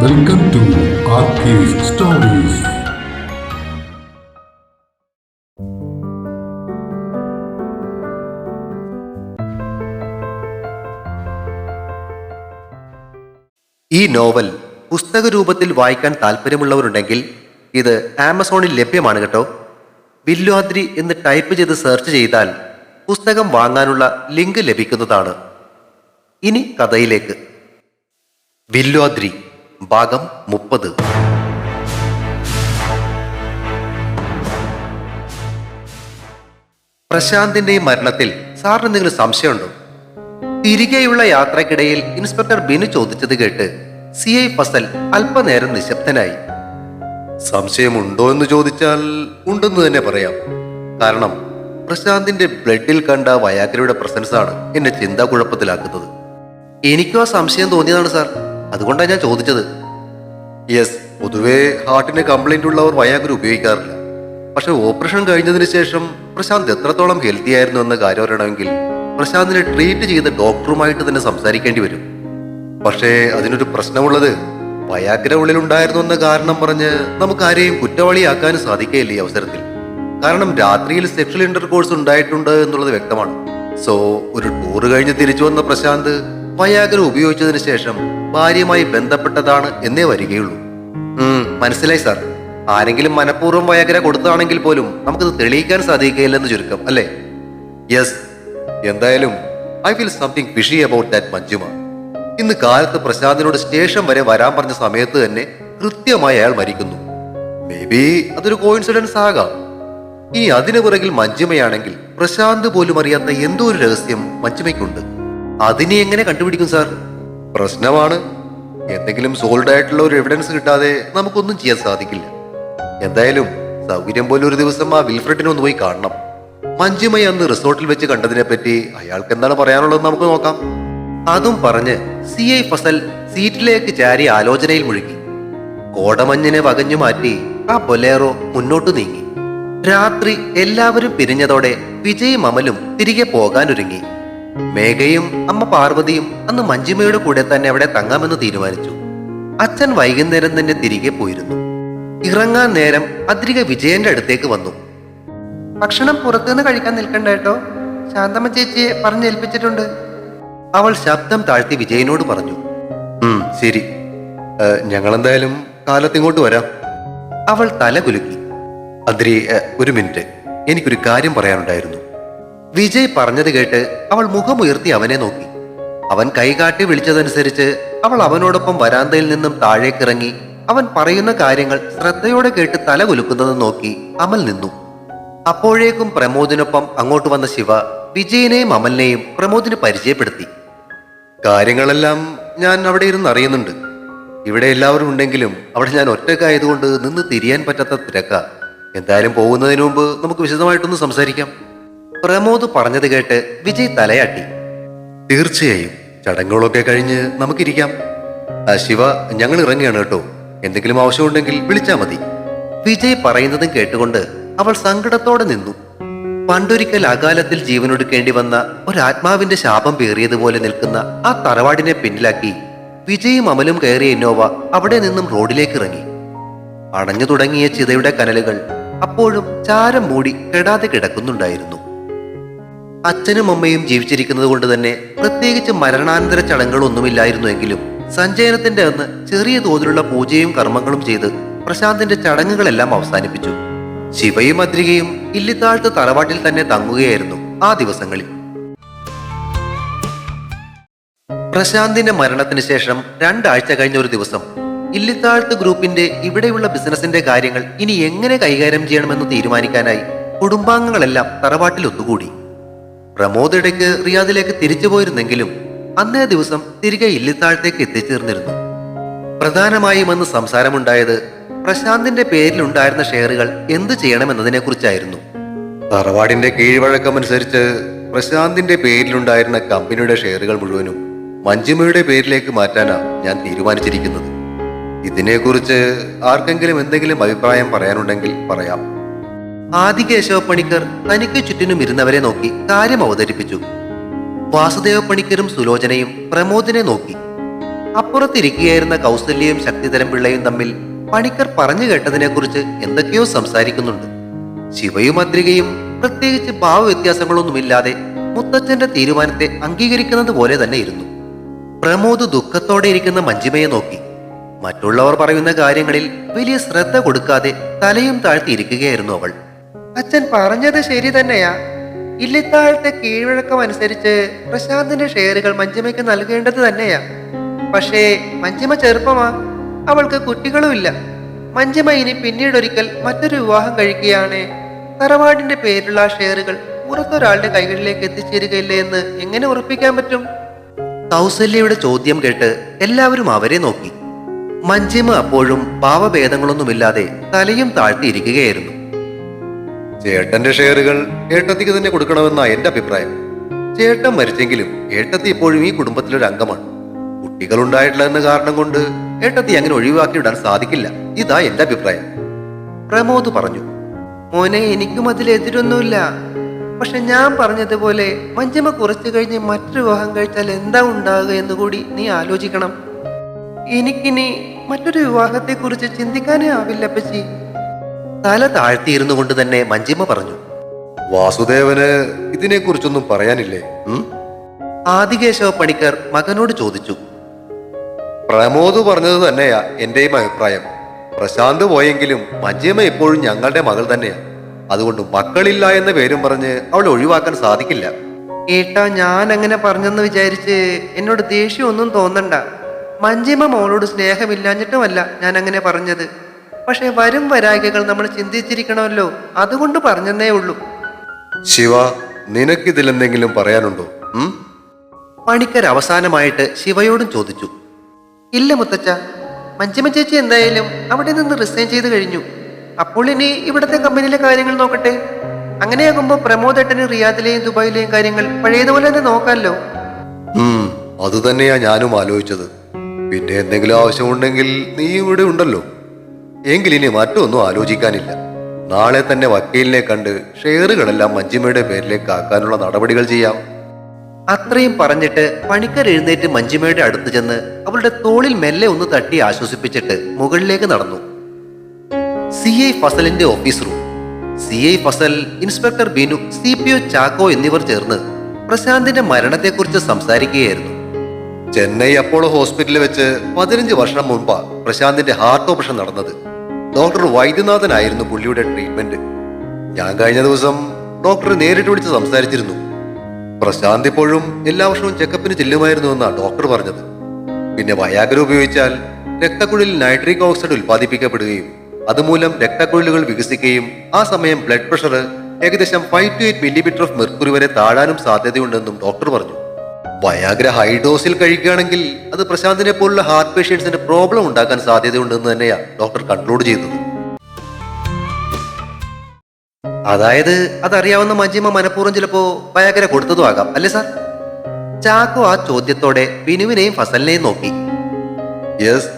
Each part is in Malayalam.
വെൽക്കം ടു സ്റ്റോറീസ് ഈ നോവൽ പുസ്തക രൂപത്തിൽ വായിക്കാൻ താല്പര്യമുള്ളവരുണ്ടെങ്കിൽ ഇത് ആമസോണിൽ ലഭ്യമാണ് കേട്ടോ. വില്ലുവാദ്രി എന്ന് ടൈപ്പ് ചെയ്ത് സെർച്ച് ചെയ്താൽ പുസ്തകം വാങ്ങാനുള്ള ലിങ്ക് ലഭിക്കുന്നതാണ്. ഇനി കഥയിലേക്ക്. വില്ലുവാദ്രി ഭാഗം മുപ്പത്. പ്രശാന്തിന്റെ മരണത്തിൽ സാറിന് എന്തെങ്കിലും സംശയമുണ്ടോ? തിരികെയുള്ള യാത്രക്കിടയിൽ ഇൻസ്പെക്ടർ ബിനു ചോദിച്ചത് കേട്ട് സി ഐ ഫസൽ അല്പനേരം നിശബ്ദനായി. സംശയമുണ്ടോ എന്ന് ചോദിച്ചാൽ ഉണ്ടെന്ന് തന്നെ പറയാം. കാരണം പ്രശാന്തിന്റെ ബ്ലഡിൽ കണ്ട വയാഗ്രയുടെ പ്രസൻസാണ് എന്നെ കുഴപ്പത്തിലാക്കുന്നത് എനിക്കും ആ സംശയം തോന്നിയതാണ് സാർ. അതുകൊണ്ടാണ് ഞാൻ ചോദിച്ചത്. യെസ് പൊതുവേ ഹാർട്ടിന് കംപ്ലൈന്റ് ഉള്ളവർ വയാഗ്ര ഉപയോഗിക്കാറില്ല. പക്ഷെ ഓപ്പറേഷൻ കഴിഞ്ഞതിന് ശേഷം പ്രശാന്ത് എത്രത്തോളം ഹെൽത്തി ആയിരുന്നു എന്ന കാര്യം അറിയണമെങ്കിൽ പ്രശാന്തിനെ ട്രീറ്റ് ചെയ്ത ഡോക്ടറുമായിട്ട് തന്നെ സംസാരിക്കേണ്ടി വരും. പക്ഷേ അതിനൊരു പ്രശ്നമുള്ളത് വയാഗ്ര ഉള്ളിലുണ്ടായിരുന്നു എന്ന കാരണം പറഞ്ഞ് നമുക്ക് ആരെയും കുറ്റവാളിയാക്കാനും സാധിക്കുകയില്ല ഈ അവസരത്തിൽ. കാരണം രാത്രിയിൽ സെക്ഷൽ ഇന്റർകോഴ്സ് ഉണ്ടായിട്ടുണ്ട് എന്നുള്ളത് വ്യക്തമാണ്. സോ ഒരു ടൂർ കഴിഞ്ഞ് തിരിച്ചു വന്ന പ്രശാന്ത് വയാഗ്ര ഉപയോഗിച്ചതിന് ശേഷം ഭാര്യയുമായി ബന്ധപ്പെട്ടതാണ് എന്നേ വരികയുള്ളൂ. മനസ്സിലായി സാർ. ആരെങ്കിലും മനഃപൂർവം വയഗ്ര കൊടുത്താണെങ്കിൽ പോലും നമുക്കത് തെളിയിക്കാൻ സാധിക്കുകയില്ലെന്ന് ചുരുക്കം അല്ലേ? യെസ് എന്തായാലും I feel something fishy about that മഞ്ജുമ. ഇന്ന് കാലത്ത് പ്രശാന്തിനോട് സ്റ്റേഷൻ വരെ വരാൻ പറഞ്ഞ സമയത്ത് തന്നെ കൃത്യമായി അയാൾ മരിക്കുന്നു. മേ ബി അതൊരു കോയിൻസിഡൻസ് ആകാം. ഇനി അതിനു പുറകിൽ മഞ്ജുമയാണെങ്കിൽ പ്രശാന്ത് പോലും അറിയാത്ത എന്തോ ഒരു രഹസ്യം മഞ്ജുമയ്ക്കുണ്ട്. അതിനെ എങ്ങനെ കണ്ടുപിടിക്കും സാർ? പ്രശ്നമാണ്. എന്തെങ്കിലും സോൾഡ് ആയിട്ടുള്ള ഒരു എവിഡൻസ് കിട്ടാതെ നമുക്കൊന്നും ചെയ്യാൻ സാധിക്കില്ല. എന്തായാലും സൗകര്യം പോലെ ഒരു ദിവസം ആ വിൽഫ്രഡിനെ ഒന്ന് പോയി കാണണം. മഞ്ജുമയ അന്ന് റിസോർട്ടിൽ വെച്ച് കണ്ടതിനെ പറ്റി അയാൾക്ക് എന്താണ് പറയാനുള്ളത് നമുക്ക് നോക്കാം. അതും പറഞ്ഞ് സി ഐ ഫസൽ സീറ്റിലേക്ക് ചാരി ആലോചനയിൽ മുഴുകി. കോടമഞ്ഞിനെ വകഞ്ഞു മാറ്റി ആ ബൊലേറോ മുന്നോട്ട് നീങ്ങി. രാത്രി എല്ലാവരും പിരിഞ്ഞതോടെ വിജയും അമലും തിരികെ പോകാനൊരുങ്ങി. മേഘയും അമ്മ പാർവതിയും അന്ന് മഞ്ജിമയുടെ കൂടെ തന്നെ അവിടെ തങ്ങാമെന്ന് തീരുമാനിച്ചു. അച്ഛൻ വൈകുന്നേരം തന്നെ തിരികെ പോയിരുന്നു. ഇറങ്ങാൻ നേരം അദ്രിക വിജയന്റെ അടുത്തേക്ക് വന്നു. ഭക്ഷണം പുറത്തുനിന്ന് കഴിക്കാൻ നിൽക്കണ്ട കേട്ടോ. ശാന്തമ്മ ചേച്ചിയെ പറഞ്ഞേൽപ്പിച്ചിട്ടുണ്ട് അവൾ ശബ്ദം താഴ്ത്തി വിജയനോട് പറഞ്ഞു. ശരി. ഞങ്ങൾ എന്തായാലും കാലത്തിങ്ങോട്ട് വരാം. അവൾ തല കുലുക്കി അദ്രി ഒരു മിനിറ്റ്. എനിക്കൊരു കാര്യം പറയാനുണ്ടായിരുന്നു. വിജയ് പറഞ്ഞത് കേട്ട് അവൾ മുഖമുയർത്തി അവനെ നോക്കി. അവൻ കൈകാട്ടി വിളിച്ചതനുസരിച്ച് അവൾ അവനോടൊപ്പം വരാന്തയിൽ നിന്നും താഴേക്കിറങ്ങി അവൻ പറയുന്ന കാര്യങ്ങൾ ശ്രദ്ധയോടെ കേട്ട് തല കുലുക്കുന്നത് നോക്കി അമൽ നിന്നു. അപ്പോഴേക്കും പ്രമോദിനൊപ്പം അങ്ങോട്ട് വന്ന ശിവ വിജയനെയും അമലിനെയും പ്രമോദിന് പരിചയപ്പെടുത്തി. കാര്യങ്ങളെല്ലാം ഞാൻ അവിടെ ഇരുന്ന് അറിയുന്നുണ്ട്. ഇവിടെ എല്ലാവരും ഉണ്ടെങ്കിലും അവിടെ ഞാൻ ഒറ്റക്കായതുകൊണ്ട് നിന്ന് തിരിയാൻ പറ്റാത്ത തിരക്ക. എന്തായാലും പോകുന്നതിന് മുമ്പ് നമുക്ക് വിശദമായിട്ടൊന്ന് സംസാരിക്കാം. പ്രമോദ് പറഞ്ഞത് കേട്ട് വിജയ് തലയാട്ടി. തീർച്ചയായും ചടങ്ങുകളൊക്കെ കഴിഞ്ഞ് നമുക്കിരിക്കാം. ശിവ ഞങ്ങൾ ഇറങ്ങുകയാണ് കേട്ടോ. എന്തെങ്കിലും ആവശ്യമുണ്ടെങ്കിൽ വിളിച്ചാൽ മതി. വിജയ് പറയുന്നതും കേട്ടുകൊണ്ട് അവൾ സങ്കടത്തോടെ നിന്നു. പണ്ടൊരിക്കൽ അകാലത്തിൽ ജീവനൊടുക്കേണ്ടി വന്ന ഒരാത്മാവിന്റെ ശാപം പേറിയതുപോലെ നിൽക്കുന്ന ആ തറവാടിനെ പിന്നിലാക്കി വിജയും അമലും കയറിയ ഇന്നോവ അവിടെ നിന്നും റോഡിലേക്ക് ഇറങ്ങി. അണഞ്ഞു തുടങ്ങിയ ചിതയുടെ കനലുകൾ അപ്പോഴും ചാരം മൂടി കെടാതെ കിടക്കുന്നുണ്ടായിരുന്നു. അച്ഛനും അമ്മയും ജീവിച്ചിരിക്കുന്നത് കൊണ്ട് തന്നെ പ്രത്യേകിച്ച് മരണാനന്തര ചടങ്ങുകളൊന്നുമില്ലായിരുന്നുവെങ്കിലും സഞ്ജയനത്തിന്റെ അന്ന് ചെറിയ തോതിലുള്ള പൂജയും കർമ്മങ്ങളും ചെയ്ത് പ്രശാന്തിന്റെ ചടങ്ങുകളെല്ലാം അവസാനിപ്പിച്ചു. ശിവയും അദ്രികയും ഇല്ലിത്താഴ്ത്ത് തറവാട്ടിൽ തന്നെ തങ്ങുകയായിരുന്നു ആ ദിവസങ്ങളിൽ. പ്രശാന്തിന്റെ മരണത്തിന് ശേഷം രണ്ടാഴ്ച കഴിഞ്ഞ ഒരു ദിവസം ഇല്ലിത്താഴ്ത്ത് ഗ്രൂപ്പിന്റെ ഇവിടെയുള്ള ബിസിനസിന്റെ കാര്യങ്ങൾ ഇനി എങ്ങനെ കൈകാര്യം ചെയ്യണമെന്ന് തീരുമാനിക്കാനായി കുടുംബാംഗങ്ങളെല്ലാം തറവാട്ടിൽ ഒത്തുകൂടി. പ്രമോദ് ഇടയ്ക്ക് റിയാദിലേക്ക് തിരിച്ചു പോയിരുന്നെങ്കിലും അന്നേ ദിവസം തിരികെ ഇല്ലിത്താഴത്തേക്ക് എത്തിച്ചേർന്നിരുന്നു. പ്രധാനമായും അന്ന് സംസാരമുണ്ടായത് പ്രശാന്തിന്റെ പേരിലുണ്ടായിരുന്ന ഷെയറുകൾ എന്തു ചെയ്യണമെന്നതിനെ കുറിച്ചായിരുന്നു തറവാടിന്റെ കീഴ്വഴക്കമനുസരിച്ച് പ്രശാന്തിന്റെ പേരിലുണ്ടായിരുന്ന കമ്പനിയുടെ ഷെയറുകൾ മുഴുവനും മഞ്ജുമയുടെ പേരിലേക്ക് മാറ്റാനാ ഞാൻ തീരുമാനിച്ചിരിക്കുന്നത്. ഇതിനെക്കുറിച്ച് ആർക്കെങ്കിലും എന്തെങ്കിലും അഭിപ്രായം പറയാനുണ്ടെങ്കിൽ പറയാം. ആദികേശവ പണിക്കർ തനിക്ക് ചുറ്റിനും ഇരുന്നവരെ നോക്കി കാര്യം അവതരിപ്പിച്ചു. വാസുദേവ പണിക്കരും സുലോചനയും പ്രമോദിനെ നോക്കി. അപ്പുറത്തിരിക്കുകയായിരുന്ന കൗസല്യയും ശക്തിധരം പിള്ളയും തമ്മിൽ പണിക്കർ പറഞ്ഞു കേട്ടതിനെക്കുറിച്ച് എന്തൊക്കെയോ സംസാരിക്കുന്നുണ്ട്. ശിവയും അദ്രികയും പ്രത്യേകിച്ച് ഭാവവ്യത്യാസങ്ങളൊന്നുമില്ലാതെ മുത്തച്ഛന്റെ തീരുമാനത്തെ അംഗീകരിക്കുന്നത് പോലെ തന്നെ ഇരുന്നു. പ്രമോദ് ദുഃഖത്തോടെ ഇരിക്കുന്ന മഞ്ജിമയെ നോക്കി. മറ്റുള്ളവർ പറയുന്ന കാര്യങ്ങളിൽ വലിയ ശ്രദ്ധ കൊടുക്കാതെ തലയും താഴ്ത്തിയിരിക്കുകയായിരുന്നു അവൾ. അച്ഛൻ പറഞ്ഞത് ശരി തന്നെയാ. ഇല്ലിത്താഴത്തെ കീഴ്വഴക്കം അനുസരിച്ച് പ്രശാന്തിന്റെ ഷെയറുകൾ മഞ്ജിമയ്ക്ക് നൽകേണ്ടത് തന്നെയാ. പക്ഷേ മഞ്ജിമ ചെറുപ്പമാ. അവൾക്ക് കുട്ടികളുമില്ല. മഞ്ജിമ ഇനി പിന്നീടൊരിക്കൽ മറ്റൊരു വിവാഹം കഴിക്കുകയാണ്. തറവാടിന്റെ പേരിലുള്ള ആ ഷെയറുകൾ പുറത്തൊരാളുടെ കൈകളിലേക്ക് എത്തിച്ചേരുകയില്ലേ എന്ന് എങ്ങനെ ഉറപ്പിക്കാൻ പറ്റും? കൗസല്യയുടെ ചോദ്യം കേട്ട് എല്ലാവരും അവരെ നോക്കി. മഞ്ജിമ അപ്പോഴും ഭാവഭേദങ്ങളൊന്നുമില്ലാതെ തലയും താഴ്ത്തിയിരിക്കുകയായിരുന്നു. ചേട്ടന്റെ ഷെയറുകൾ ഏട്ടത്തിക്ക് തന്നെ കൊടുക്കണമെന്നാ എന്റെ അഭിപ്രായം. ചേട്ടൻ മരിച്ചെങ്കിലും ഏട്ടത്തി ഇപ്പോഴും ഈ കുടുംബത്തിലൊരു അംഗമാണ്. കുട്ടികൾ ഉണ്ടായിട്ടില്ല എന്ന കാരണം കൊണ്ട് ഏട്ടത്തി അങ്ങനെ ഒഴിവാക്കി ഇടാൻ സാധിക്കില്ല. ഇതാ എന്റെ അഭിപ്രായം. പ്രമോദ് പറഞ്ഞു മോനെ എനിക്കും അതിൽ എതിരൊന്നുമില്ല പക്ഷെ ഞാൻ പറഞ്ഞതുപോലെ മഞ്ജമ കുറച്ചു കഴിഞ്ഞ് മറ്റൊരു വിവാഹം കഴിച്ചാൽ എന്താ ഉണ്ടാകുക എന്ന് കൂടി നീ ആലോചിക്കണം. എനിക്കിനി മറ്റൊരു വിവാഹത്തെ കുറിച്ച് ചിന്തിക്കാനേ ആവില്ല പച്ചി തല താഴ്ത്തിയിരുന്നു കൊണ്ട് തന്നെ മഞ്ജിമ പറഞ്ഞു വാസുദേവന് ഇതിനെക്കുറിച്ചൊന്നും പറയാനില്ലേ? ആദികേശവ പണിക്കർ മകനോട് ചോദിച്ചു പ്രമോദ് പറഞ്ഞത് തന്നെയാ എന്റെയും അഭിപ്രായം. പ്രശാന്ത് പോയെങ്കിലും മഞ്ജിമ ഇപ്പോഴും ഞങ്ങളുടെ മകൾ തന്നെയാ. അതുകൊണ്ട് മക്കളില്ല എന്ന പേരും പറഞ്ഞ് അവൾ ഒഴിവാക്കാൻ സാധിക്കില്ല. ഏട്ടാ ഞാൻ അങ്ങനെ പറഞ്ഞെന്ന് വിചാരിച്ച് എന്നോട് ദേഷ്യമൊന്നും തോന്നണ്ട. മഞ്ജിമ മോളോട് സ്നേഹമില്ലാഞ്ഞിട്ടുമല്ല ഞാൻ അങ്ങനെ പറഞ്ഞത്. പക്ഷെ വരും വരായികകൾ നമ്മൾ ചിന്തിച്ചിരിക്കണമല്ലോ. അതുകൊണ്ട് പറഞ്ഞെന്നേ ഉള്ളൂ. ശിവ നിനക്കിതിൽ എന്തെങ്കിലും പറയാനുണ്ടോ പണിക്കർ അവസാനമായിട്ട് ശിവയോടും ചോദിച്ചു. ഇല്ല മുത്തച്ഛ മഞ്ജിമ ചേച്ചി എന്തായാലും അവിടെ നിന്ന് റിസൈൻ ചെയ്ത് കഴിഞ്ഞു. അപ്പോൾ ഇനി ഇവിടുത്തെ കമ്പനിയിലെ കാര്യങ്ങൾ നോക്കട്ടെ. അങ്ങനെയാകുമ്പോ പ്രമോദേട്ടന് റിയാദിലെയും ദുബായിലെയും കാര്യങ്ങൾ പഴയതുപോലെ തന്നെ നോക്കാമല്ലോ. അത് തന്നെയാ ഞാനും ആലോചിച്ചത്. പിന്നെ എന്തെങ്കിലും ആവശ്യമുണ്ടെങ്കിൽ നീ ഇവിടെ ഉണ്ടല്ലോ. എങ്കിൽ ഇനി മറ്റൊന്നും ആലോചിക്കാനില്ല. നാളെ തന്നെ വക്കീലിനെ കണ്ട് ഷെയറുകളെല്ലാം മഞ്ജിമയുടെ പേരിലേക്ക് ആക്കാനുള്ള നടപടികൾ ചെയ്യാം. അത്രയും പറഞ്ഞിട്ട് പണിക്കർ എഴുന്നേറ്റ് മഞ്ജിമയുടെ അടുത്ത് ചെന്ന് അവളുടെ തോളിൽ മെല്ലെ ഒന്ന് തട്ടി ആശ്വസിപ്പിച്ചിട്ട് മുകളിലേക്ക് നടന്നു. C I ഫസലിന്റെ office room. C I Fazal inspector Beenu C P O Chacko എന്നിവർ ചേർന്ന് പ്രശാന്തിന്റെ മരണത്തെക്കുറിച്ച് സംസാരിക്കുകയായിരുന്നു. ചെന്നൈ അപ്പോളോ ഹോസ്പിറ്റലിൽ വെച്ച് പതിനഞ്ച് വർഷം മുൻപാണ് പ്രശാന്തിന്റെ ഹാർട്ട് ഓപ്പറേഷൻ നടന്നത്. ഡോക്ടർ വൈദ്യനാഥനായിരുന്നു പുള്ളിയുടെ ട്രീറ്റ്മെന്റ്. ഞാൻ കഴിഞ്ഞ ദിവസം ഡോക്ടർ നേരിട്ട് വിളിച്ച് സംസാരിച്ചിരുന്നു. പ്രശാന്ത് ഇപ്പോഴും എല്ലാ വർഷവും ചെക്കപ്പിന് ചെല്ലുമായിരുന്നു എന്നാണ് ഡോക്ടർ പറഞ്ഞത്. പിന്നെ വയാഗ്ര ഉപയോഗിച്ചാൽ രക്തക്കുഴലിൽ നൈട്രിക് ഓക്സൈഡ് ഉൽപ്പാദിപ്പിക്കപ്പെടുകയും അതുമൂലം രക്തക്കുഴലുകൾ വികസിക്കുകയും ആ സമയം ബ്ലഡ് പ്രഷർ ഏകദേശം five to eight millimetre of mercury വരെ താഴാനും സാധ്യതയുണ്ടെന്നും ഡോക്ടർ പറഞ്ഞു. വയാഗ്ര ഹൈ ഡോസിൽ കഴിക്കുകയാണെങ്കിൽ അത് പ്രശാന്തിനെ പോലുള്ള ഹാർട്ട് പേഷ്യൻസിന്റെ പ്രോബ്ലം ഉണ്ടാക്കാൻ സാധ്യതയുണ്ടെന്ന് തന്നെയാ ഡോക്ടർ കൺക്ലൂഡ് ചെയ്യുന്നത്. അതായത് അതറിയാവുന്ന മഞ്ജിമ മനഃപൂർവം ചിലപ്പോ വയാഗ്ര കൊടുത്തതും ആകാം അല്ലേ സാർ? ചാക്കോ ആ ചോദ്യത്തോടെ ബിനുവിനെയും ഫസലിനെയും നോക്കി. യെസ്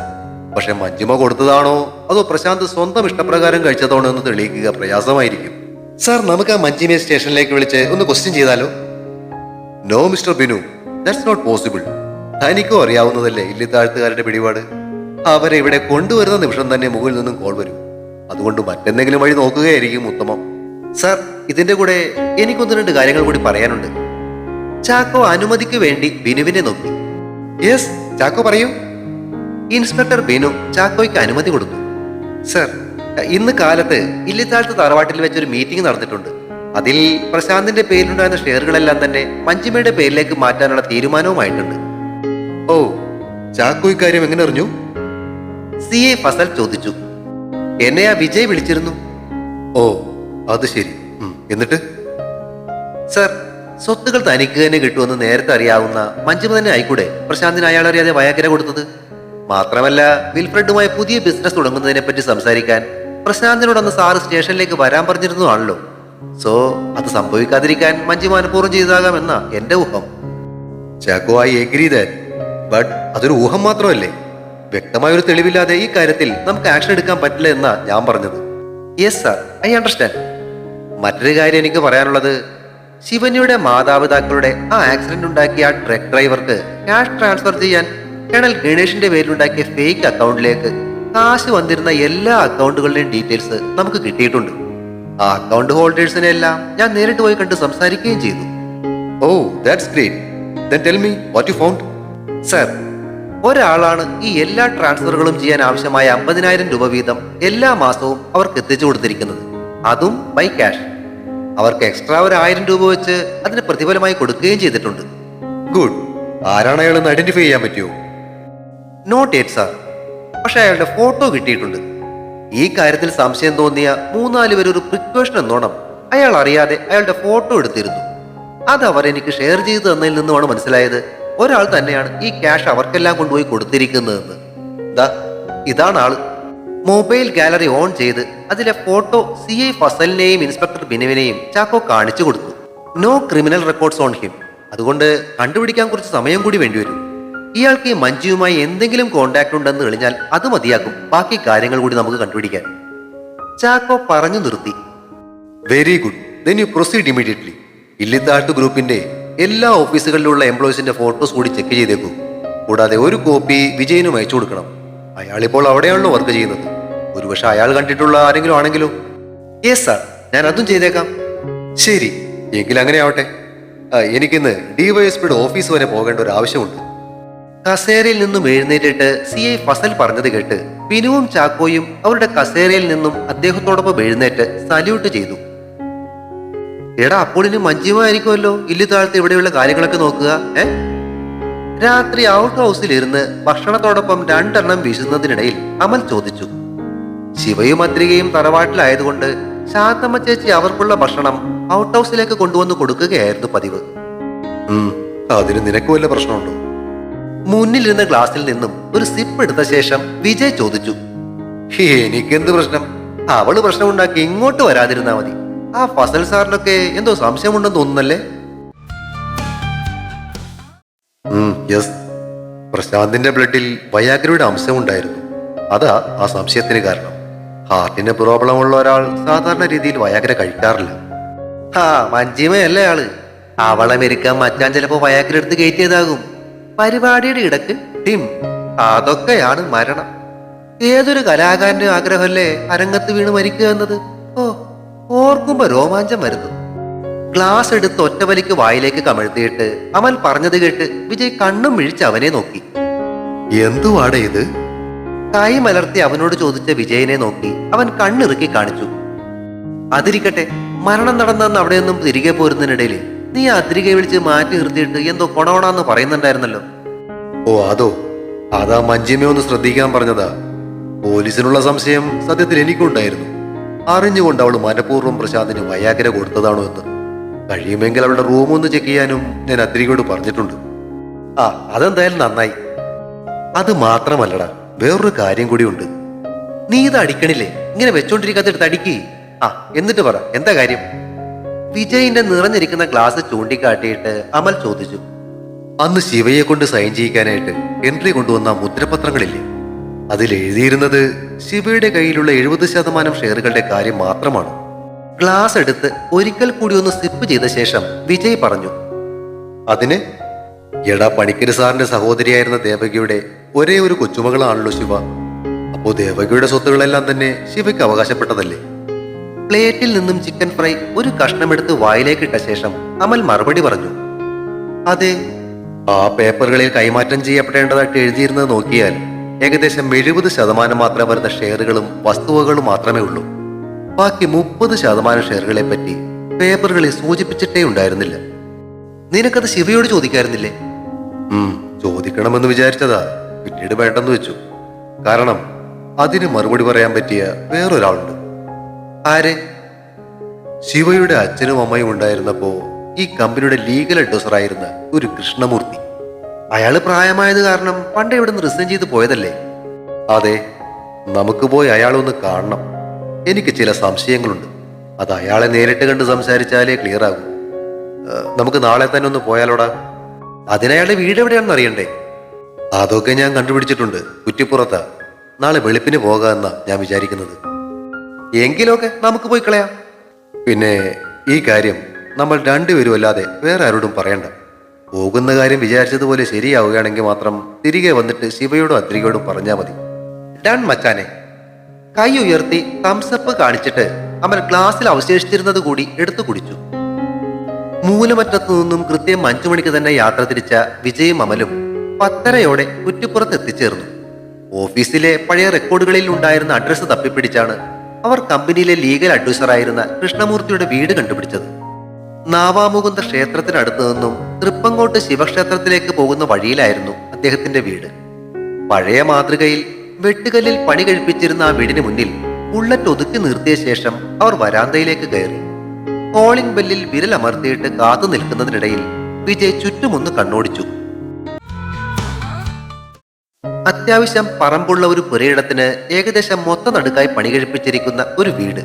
പക്ഷെ മഞ്ജിമ കൊടുത്തതാണോ അതോ പ്രശാന്ത് സ്വന്തം ഇഷ്ടപ്രകാരം കഴിച്ചതാണോ എന്ന് തെളിയിക്കുക പ്രയാസമായിരിക്കും. സാർ നമുക്ക് ആ മഞ്ജിമയെ സ്റ്റേഷനിലേക്ക് വിളിച്ച് ഒന്ന് ക്വസ്റ്റ്യൻ ചെയ്താലോ? No mister Binu that's not possible തനിക്കും അറിയാവുന്നതല്ലേ ഇല്ലിത്താഴ്ത്തുകാരുടെ പിടിപാട്? അവരെ ഇവിടെ കൊണ്ടുവരുന്ന നിമിഷം തന്നെ മുകളിൽ നിന്നും കോൾ വരും. അതുകൊണ്ട് മറ്റെന്തെങ്കിലും വഴി നോക്കുകയായിരിക്കും ഉത്തമം. സാർ ഇതിന്റെ കൂടെ എനിക്കൊന്ന് രണ്ട് കാര്യങ്ങൾ കൂടി പറയാനുണ്ട്. ചാക്കോ അനുമതിക്ക് വേണ്ടി ബിനുവിനെ നോക്കി. യെസ് ചാക്കോ പറയൂ. ഇൻസ്പെക്ടർ ബിനു ചാക്കോയ്ക്ക് അനുമതി കൊടുത്തു. സർ ഇന്ന് കാലത്ത് ഇല്ലിത്താഴത്ത് തറവാട്ടിൽ വെച്ചൊരു മീറ്റിംഗ് നടന്നിട്ടുണ്ട്. അതിൽ പ്രശാന്തിന്റെ പേരിലുണ്ടായിരുന്ന ഷെയറുകളെല്ലാം തന്നെ മഞ്ജിമയുടെ പേരിലേക്ക് മാറ്റാനുള്ള തീരുമാനവുമായിട്ടുണ്ട്. ഓ ചാക്കോ ഇക്കാര്യം എങ്ങനെ അറിഞ്ഞു? സി എ ഫസൽ ചോദിച്ചു. എന്നെ ആ വിജയ് വിളിച്ചിരുന്നു. ഓ അത് ശരി. എന്നിട്ട്? സർ സ്വത്തുകൾ തനിക്ക് തന്നെ കിട്ടുമെന്ന് നേരത്തെ അറിയാവുന്ന മഞ്ജിമ തന്നെ ആയിക്കൂടെ? പ്രശാന്തിന് അയാൾ അറിയാതെ വയാക്കര കൊടുത്തത്. മാത്രമല്ല വിൽഫ്രഡുമായി പുതിയ ബിസിനസ് തുടങ്ങുന്നതിനെ പറ്റി സംസാരിക്കാൻ പ്രശാന്തിനോടൊന്ന് സാറ് സ്റ്റേഷനിലേക്ക് വരാൻ പറഞ്ഞിരുന്നതാണല്ലോ. സോ അത് സംഭവിക്കാതിരിക്കാൻ മഞ്ജു മനഃപൂർവം ചെയ്തതാകാമെന്ന എന്റെ ഊഹം. Chacko I agree that but അതൊരു ഊഹം മാത്രമല്ലേ? വ്യക്തമായ ഒരു തെളിവില്ലാതെ ഈ കാര്യത്തിൽ നമുക്ക് ആക്ഷൻ എടുക്കാൻ പറ്റില്ല എന്നാ ഞാൻ പറഞ്ഞത്. യെസ് സാർ ഐ അണ്ടർസ്റ്റാൻഡ് മറ്റൊരു കാര്യം എനിക്ക് പറയാനുള്ളത് ശിവന്യയുടെ മാതാപിതാക്കളുടെ ആ ആക്സിഡന്റ് ഉണ്ടാക്കിയ ആ ട്രക്ക് ഡ്രൈവർക്ക് ക്യാഷ് ട്രാൻസ്ഫർ ചെയ്യാൻ കേണൽ ഗണേഷിന്റെ പേരിലുണ്ടാക്കിയ ഫേക്ക് അക്കൗണ്ടിലേക്ക് കാശ് വന്നിരുന്ന എല്ലാ അക്കൗണ്ടുകളുടെയും ഡീറ്റെയിൽസ് നമുക്ക് കിട്ടിയിട്ടുണ്ട്. ആ അക്കൗണ്ട് ഹോൾഡേഴ്സിനെ എല്ലാം ഞാൻ നേരിട്ട് പോയി കണ്ട് സംസാരിക്കുകയും ചെയ്തു. ഓ that's great then tell me what you found sir ഒരാളാണ് ഈ എല്ലാ ട്രാൻസ്ഫറുകളും ചെയ്യാൻ ആവശ്യമായ അമ്പതിനായിരം രൂപ വീതം എല്ലാ മാസവും അവർക്ക് എത്തിച്ചു കൊടുത്തിരിക്കുന്നത്. അതും ബൈ ക്യാഷ് അവർക്ക് എക്സ്ട്രാ ഒരു ആയിരം രൂപ വെച്ച് അതിന് പ്രതിഫലമായി കൊടുക്കുകയും ചെയ്തിട്ടുണ്ട്. ഗുഡ് ആരാണ് അയാളെന്ന് ഐഡന്റിഫൈ ചെയ്യാൻ പറ്റുമോ? നോട്ട് എയ്റ്റ് സാർ പക്ഷെ അയാളുടെ ഫോട്ടോ കിട്ടിയിട്ടുണ്ട്. ഈ കാര്യത്തിൽ സംശയം തോന്നിയ മൂന്നാൽ പേർ ഒരു പ്രിക്കോഷൻ എന്നോണം. അയാൾ അറിയാതെ അയാളുടെ ഫോട്ടോ എടുത്തിരുന്നു. അത് അവർ എനിക്ക് ഷെയർ ചെയ്തു തന്നതിൽ നിന്നുമാണ് മനസ്സിലായത്. ഒരാൾ തന്നെയാണ് ഈ ക്യാഷ് അവർക്കെല്ലാം കൊണ്ടുപോയി കൊടുത്തിരിക്കുന്നതെന്ന്. ഇതാണ് ആൾ. മൊബൈൽ ഗാലറി ഓൺ ചെയ്ത് അതിലെ ഫോട്ടോ സി ഐ ഫസലിനെയും ഇൻസ്പെക്ടർ ബിനുവിനെയും ചാക്കോ കാണിച്ചു കൊടുത്തു. No criminal records on him അതുകൊണ്ട് കണ്ടുപിടിക്കാൻ കുറച്ച് സമയം കൂടി വേണ്ടിവരും ഇയാൾക്ക് ഈ മഞ്ജുവുമായി എന്തെങ്കിലും കോണ്ടാക്ട് ഉണ്ടെന്ന് തെളിഞ്ഞാൽ അത് മതിയാക്കും. ബാക്കി കാര്യങ്ങൾ കൂടി നമുക്ക് കണ്ടുപിടിക്കാൻ. ചാക്കോ പറഞ്ഞു നിർത്തി. Very good then you proceed immediately ഇല്ലിത്താട്ട് ഗ്രൂപ്പിന്റെ എല്ലാ ഓഫീസുകളിലുള്ള എംപ്ലോയീസിന്റെ ഫോട്ടോസ് കൂടി ചെക്ക് ചെയ്തേക്കൂ. കൂടാതെ ഒരു കോപ്പി വിജയനും അയച്ചു കൊടുക്കണം. അയാൾ ഇപ്പോൾ അവിടെയാണല്ലോ വർക്ക് ചെയ്യുന്നത്. ഒരുപക്ഷെ അയാൾ കണ്ടിട്ടുള്ള ആരെങ്കിലും ആണെങ്കിലോ? യെസ് സാർ ഞാൻ അതും ചെയ്തേക്കാം. ശരി. എങ്കിൽ അങ്ങനെ ആവട്ടെ. എനിക്കിന്ന് ഡിവൈഎസ്പിയുടെ ഓഫീസ് വരെ പോകേണ്ട ഒരു ആവശ്യമുണ്ട്. കസേരയിൽ നിന്നും എഴുന്നേറ്റിട്ട് സി ഐ ഫസൽ പറഞ്ഞത് കേട്ട് ബിനുവും ചാക്കോയും അവരുടെ കസേരയിൽ നിന്നും അദ്ദേഹത്തോടൊപ്പം എഴുന്നേറ്റ് സല്യൂട്ട് ചെയ്തു. എടാ അപ്പോൾ ഇനി മഞ്ജുമായിരിക്കുമല്ലോ? ഇല്ലു താഴത്ത് ഇവിടെയുള്ള കാര്യങ്ങളൊക്കെ നോക്കുക ഏ? രാത്രി ഔട്ട് ഹൗസിൽ ഇരുന്ന് ഭക്ഷണത്തോടൊപ്പം രണ്ടെണ്ണം വീശുന്നതിനിടയിൽ അമൽ ചോദിച്ചു. ശിവയും അദ്രികയും തറവാട്ടിലായതുകൊണ്ട് ശാന്തമ്മ ചേച്ചി അവർക്കുള്ള ഭക്ഷണം ഔട്ട് ഹൗസിലേക്ക് കൊണ്ടുവന്ന് കൊടുക്കുകയായിരുന്നു പതിവ്. അതിന് നിനക്ക് വല്ല പ്രശ്നമുണ്ടോ? മുന്നിലിരുന്ന ഗ്ലാസ്സിൽ നിന്നും ഒരു സിപ്പ് എടുത്ത ശേഷം വിജയ് ചോദിച്ചു എനിക്കെന്ത് പ്രശ്നം? അവൾ പ്രശ്നമുണ്ടാക്കി ഇങ്ങോട്ട് വരാതിരുന്നാ മതി. ആ ഫസൽ സാറിനൊക്കെ എന്തോ സംശയമുണ്ടെന്ന് തോന്നുന്നല്ലേ? യെസ് പ്രശാന്തിന്റെ ബ്ലഡിൽ വയാഗ്രയുടെ അംശമുണ്ടായിരുന്നു. അതാ ആ സംശയത്തിന് കാരണം. ഹാർട്ടിന് പ്രോബ്ലം ഉള്ള ഒരാൾ സാധാരണ രീതിയിൽ വയാഗ്ര കഴിക്കാറില്ല. ആ മഞ്ജിമയല്ലേ ആൾ? അവളെ മെരുക്കാൻ മറ്റാൻ ചിലപ്പോ വയാഗ്ര എടുത്ത് കയറ്റിയതാകും. പരിപാടിയുടെ ഇടയ്ക്ക് ടിം അതൊക്കെയാണ് മരണം. ഏതൊരു കലാകാരന്റെ ആഗ്രഹമല്ലേ അരങ്ങത്ത് വീണ് മരിക്കുക എന്നത്? ഓ ഓർക്കുമ്പോ രോമാഞ്ചം വരുന്നു. ഗ്ലാസ് എടുത്ത് ഒറ്റവലിക്ക് വായിലേക്ക് കമഴ്ത്തിയിട്ട് അമൽ പറഞ്ഞത് കേട്ട് വിജയ് കണ്ണും മിഴിച്ച് അവനെ നോക്കി. എന്തുവാടെ ഇത്? കൈ മലർത്തി അവനോട് ചോദിച്ച വിജയനെ നോക്കി അവൻ കണ്ണിറുക്കി കാണിച്ചു. അതിരിക്കട്ടെ മരണം നടന്നെന്ന് അവിടെയൊന്നും തിരികെ പോരുന്നതിനിടയിൽ നീ അദ്രികയെ വിളിച്ച് മാറ്റി നിർത്തിയിട്ട് എന്തോ കൊടവണാന്ന് പറയുന്നുണ്ടായിരുന്നല്ലോ. ഓ അതോ? അതാ മഞ്ജിമ ഒന്ന് ശ്രദ്ധിക്കാൻ പറഞ്ഞതാ. പോലീസിനുള്ള സംശയം സത്യത്തിൽ എനിക്കുണ്ടായിരുന്നു. അറിഞ്ഞുകൊണ്ട് അവൾ മനഃപൂർവം പ്രശാന്തിന് വയാഗ്ര കൊടുത്തതാണോ എന്ന്. കഴിയുമെങ്കിൽ അവളുടെ റൂം ഒന്ന് ചെക്ക് ചെയ്യാനും ഞാൻ അദ്രികയോട് പറഞ്ഞിട്ടുണ്ട്. ആ അതെന്തായാലും നന്നായി. അത് മാത്രമല്ലടാ വേറൊരു കാര്യം കൂടിയുണ്ട് നീ ഇത് അടിക്കണില്ലേ? ഇങ്ങനെ വെച്ചോണ്ടിരിക്കാത്ത എടുത്ത് അടിക്കി. ആ എന്നിട്ട് പറ എന്താ കാര്യം? വിജയിന്റെ നിറഞ്ഞിരിക്കുന്ന ഗ്ലാസ് ചൂണ്ടിക്കാട്ടിയിട്ട് അമൽ ചോദിച്ചു അന്ന് ശിവയെ കൊണ്ട് സൈൻ ചെയ്യിക്കാനായിട്ട് എൻട്രി കൊണ്ടുവന്ന മുദ്രപത്രങ്ങളില്ലേ? അതിൽ എഴുതിയിരുന്നത് ശിവയുടെ കയ്യിലുള്ള എഴുപത് ശതമാനം ഷെയറുകളുടെ കാര്യം മാത്രമാണ്. ഗ്ലാസ് എടുത്ത് ഒരിക്കൽ കൂടി ഒന്ന് സിപ്പ് ചെയ്ത ശേഷം വിജയ് പറഞ്ഞു അതിന്? എടാ പണിക്കര് സാറിന്റെ സഹോദരിയായിരുന്ന ദേവകിയുടെ ഒരേ ഒരു കൊച്ചുമകളാണല്ലോ ശിവ. അപ്പോ ദേവകിയുടെ സ്വത്തുകളെല്ലാം തന്നെ ശിവയ്ക്ക് അവകാശപ്പെട്ടതല്ലേ? പ്ലേറ്റിൽ നിന്നും ചിക്കൻ ഫ്രൈ ഒരു കഷ്ണമെടുത്ത് വായിലേക്ക് ഇട്ട ശേഷം അമൽ മറുപടി പറഞ്ഞു. അതെ ആ പേപ്പറുകളിൽ കൈമാറ്റം ചെയ്യപ്പെടേണ്ടതായിട്ട് എഴുതിയിരുന്നത് നോക്കിയാൽ ഏകദേശം എഴുപത് ശതമാനം മാത്രം വരുന്ന ഷെയറുകളും വസ്തുവകളും മാത്രമേ ഉള്ളൂ. ബാക്കി മുപ്പത് ശതമാനം ഷെയറുകളെ പറ്റി പേപ്പറുകളിൽ സൂചിപ്പിച്ചിട്ടേ ഉണ്ടായിരുന്നില്ല. നിനക്കത് ശിവയോട് ചോദിക്കായിരുന്നില്ലേ? ഉം ചോദിക്കണമെന്ന് വിചാരിച്ചതാ. പിന്നീട് വേണ്ടെന്ന് വെച്ചു. കാരണം അതിന് മറുപടി പറയാൻ പറ്റിയ വേറൊരാളുണ്ട്. ആരെ? ശിവയുടെ അച്ഛനും അമ്മയും ഉണ്ടായിരുന്നപ്പോ ഈ കമ്പനിയുടെ ലീഗൽ അഡ്വൈസർ ആയിരുന്ന ഒരു കൃഷ്ണമൂർത്തി. അയാൾ പ്രായമായത് കാരണം പണ്ട് ഇവിടെ നിന്ന് റിസൈൻ ചെയ്ത് പോയതല്ലേ? അതെ നമുക്ക് പോയി അയാളൊന്ന് കാണണം. എനിക്ക് ചില സംശയങ്ങളുണ്ട്. അത് അയാളെ നേരിട്ട് കണ്ട് സംസാരിച്ചാലേ ക്ലിയർ ആകൂ. നമുക്ക് നാളെ തന്നെ ഒന്ന് പോയാലോടാ? അതിനയാളുടെ വീട് എവിടെയാണെന്ന് അറിയണ്ടേ? അതൊക്കെ ഞാൻ കണ്ടുപിടിച്ചിട്ടുണ്ട് കുറ്റിപ്പുറത്താ. നാളെ വെളുപ്പിന് പോകാമെന്നാ ഞാൻ വിചാരിക്കുന്നത്. എങ്കിലൊക്കെ നമുക്ക് പോയി കളയാം. പിന്നെ ഈ കാര്യം നമ്മൾ രണ്ടുപേരും അല്ലാതെ വേറെ ആരോടും പറയണ്ട. പോകുന്ന കാര്യം വിചാരിച്ചതുപോലെ ശരിയാവുകയാണെങ്കിൽ മാത്രം തിരികെ വന്നിട്ട് ശിവയോടും അദ്രികയോടും പറഞ്ഞാൽ മതി. ഡൺ മച്ചാനെ കൈ ഉയർത്തി തംസപ്പ് കാണിച്ചിട്ട് അമൽ ഗ്ലാസ്സിൽ അവശേഷിച്ചിരുന്നത് കൂടി എടുത്തു കുടിച്ചു. മൂലമറ്റത്തു നിന്നും കൃത്യം അഞ്ചു മണിക്ക് തന്നെ യാത്ര തിരിച്ച വിജയും അമലും പത്തരയോടെ കുറ്റിപ്പുറത്ത് എത്തിച്ചേർന്നു. ഓഫീസിലെ പഴയ റെക്കോർഡുകളിൽ ഉണ്ടായിരുന്ന അഡ്രസ്സ് തപ്പിപ്പിടിച്ചാണ് അവർ കമ്പനിയിലെ ലീഗൽ അഡ്വൈസറായിരുന്ന കൃഷ്ണമൂർത്തിയുടെ വീട് കണ്ടുപിടിച്ചത്. നാവാമുകുന്ദ ക്ഷേത്രത്തിനടുത്തു നിന്നും തൃപ്പങ്കോട്ട് ശിവക്ഷേത്രത്തിലേക്ക് പോകുന്ന വഴിയിലായിരുന്നു അദ്ദേഹത്തിന്റെ വീട്. പഴയ മാതൃകയിൽ വെട്ടുകല്ലിൽ പണി കഴിപ്പിച്ചിരുന്ന ആ വീടിന് മുന്നിൽ ബുള്ളറ്റ് ഒതുക്കി നിർത്തിയ ശേഷം അവർ വരാന്തയിലേക്ക് കയറി. കോളിംഗ് ബെല്ലിൽ വിരലമർത്തിയിട്ട് കാത്തു നിൽക്കുന്നതിനിടയിൽ വിജയ് ചുറ്റുമൊന്ന് കണ്ണോടിച്ചു. അത്യാവശ്യം പറമ്പുള്ള ഒരു പുരയിടത്തിന് ഏകദേശം മൊത്ത നടുക്കായി പണി കഴിപ്പിച്ചിരിക്കുന്ന ഒരു വീട്.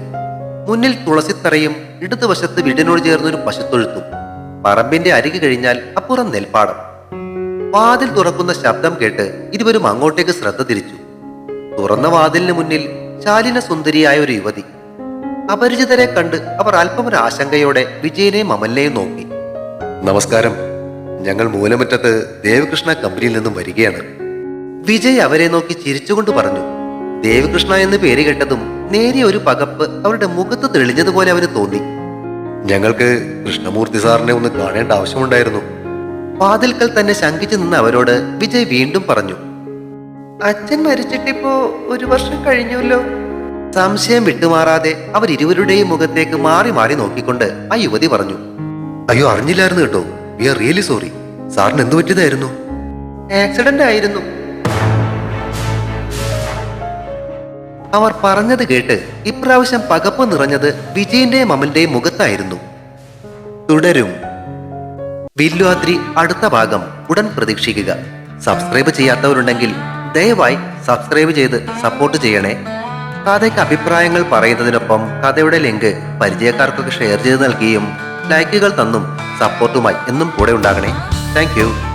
മുന്നിൽ തുളസിത്തറയും ഇടതുവശത്ത് വീടിനോട് ചേർന്ന ഒരു പശുത്തൊഴുത്തും. പറമ്പിന്റെ അരികു കഴിഞ്ഞാൽ അപ്പുറം നെൽപ്പാടം. വാതിൽ തുറക്കുന്ന ശബ്ദം കേട്ട് ഇരുവരും അങ്ങോട്ടേക്ക് ശ്രദ്ധ തിരിച്ചു. തുറന്ന വാതിലിന് മുന്നിൽ ശാലിന സുന്ദരിയായ ഒരു യുവതി. അപരിചിതരെ കണ്ട് അവർ അല്പം ഒരു ആശങ്കയോടെ വിജയനെയും അമലിനെയും നോക്കി. നമസ്കാരം. ഞങ്ങൾ മൂലമറ്റത്ത് ദേവകൃഷ്ണ കമ്പനിയിൽ നിന്നും വരികയാണ്. വിജയ് അവരെ നോക്കി ചിരിച്ചുകൊണ്ട് പറഞ്ഞു ദേവകൃഷ്ണ എന്ന് പേര് കേട്ടതും നേരിയ ഒരു പകപ്പ് അവരുടെ മുഖത്ത് തെളിഞ്ഞതുപോലെ അവന് തോന്നി. ഞങ്ങൾക്ക് കൃഷ്ണമൂർത്തി സാറിനെ ഒന്ന് കാണേണ്ട ആവശ്യമുണ്ടായിരുന്നു. വാതിൽക്കൽ തന്നെ ശങ്കിച്ചു നിന്ന അവരോട് വിജയ് വീണ്ടും പറഞ്ഞു അച്ഛൻ മരിച്ചിട്ടിപ്പോ ഒരു വർഷം കഴിഞ്ഞല്ലോ സംശയം വിട്ടുമാറാതെ അവർ ഇരുവരുടെയും മുഖത്തേക്ക് മാറി മാറി നോക്കിക്കൊണ്ട് ആ യുവതി പറഞ്ഞു അയ്യോ അറിഞ്ഞില്ലായിരുന്നു കേട്ടോ. വി ആർ റിയലി സോറി സാറിന് എന്ത് പറ്റിയതായിരുന്നു? ആക്സിഡന്റ് ആയിരുന്നു. അവർ പറഞ്ഞത് കേട്ട് ഇപ്രാവശ്യം പകപ്പ് നിറഞ്ഞത് വിജയന്റെയും അമലിന്റെയും മുഖത്തായിരുന്നു. തുടരും. വില്ലുവാദ്രി അടുത്ത ഭാഗം ഉടൻ പ്രതീക്ഷിക്കുക. സബ്സ്ക്രൈബ് ചെയ്യാത്തവരുണ്ടെങ്കിൽ ദയവായി സബ്സ്ക്രൈബ് ചെയ്ത് സപ്പോർട്ട് ചെയ്യണേ. കഥയ്ക്ക് അഭിപ്രായങ്ങൾ പറയുന്നതിനൊപ്പം കഥയുടെ ലിങ്ക് പരിചയക്കാർക്കൊക്കെ ഷെയർ ചെയ്ത് നൽകുകയും ലൈക്കുകൾ തന്നും സപ്പോർട്ടുമായി എന്നും കൂടെ ഉണ്ടാകണേ. താങ്ക്